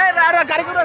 এবার গাড়ি করে।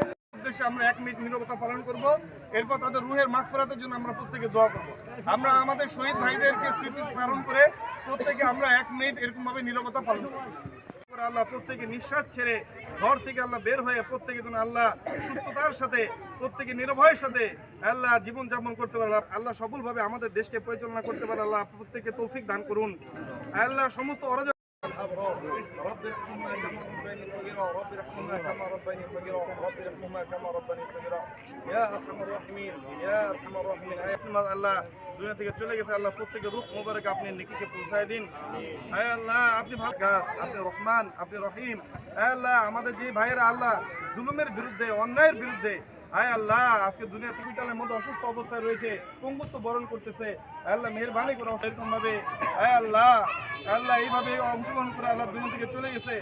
উদ্দেশ্যে আমরা এক মিনিট নীরবতা পালন করব। এরপর তাদের রুহের মাগফিরাতের জন্য আমরা প্রত্যেকে দোয়া করব। আমরা আমাদের শহীদ ভাইদেরকে স্মৃতি স্মরণ করে প্রত্যেকে আমরা এক মিনিট এরকম ভাবে নীরবতা পালন করব। আল্লাহ প্রত্যেকে নিঃশ্বাস ছেড়ে ঘর থেকে আল্লাহ বের হয়ে প্রত্যেকে যেন আল্লাহ সুস্থতার সাথে, প্রত্যেকে নির্ভয়ের সাথে আল্লাহ জীবন যাপন করতে পারে। আল্লাহ সফলভাবে আমাদের দেশকে পরিচালনা করতে পারে। আল্লাহ প্রত্যেকে তৌফিক দান করুন। আল্লাহ সমস্ত অরাজক ارحمهما كما ربياني صغيرا رب ارحمهما كما ربياني صغيرا يا ارحم الراحمين يا ارحم الراحمين আয় আল্লাহ দুনিয়া থেকে চলে গেছে আল্লাহ প্রত্যেকে রূপ মোবারক আপনি নেকিকে পৌঁছায় দিন আয় আল্লাহ আপনি ভালো কাজ, আপনি রহমান আপনি রহিম আয় আল্লাহ আমাদের যে ভাইয়েরা আল্লাহ জুলুমের বিরুদ্ধে অন্যায়ের বিরুদ্ধে আয় আল্লাহ আজকে দুনিয়া হসপিটালের মধ্যে অসুস্থ অবস্থায় রয়েছে পঙ্গুত্ব বরণ করতেছে আয় আল্লাহ মেহরবানি করে এরকম ভাবে আয় আল্লাহ আয় আল্লাহ এইভাবে অংশগ্রহণ করে আল্লাহ দুনিয়া থেকে চলে গেছে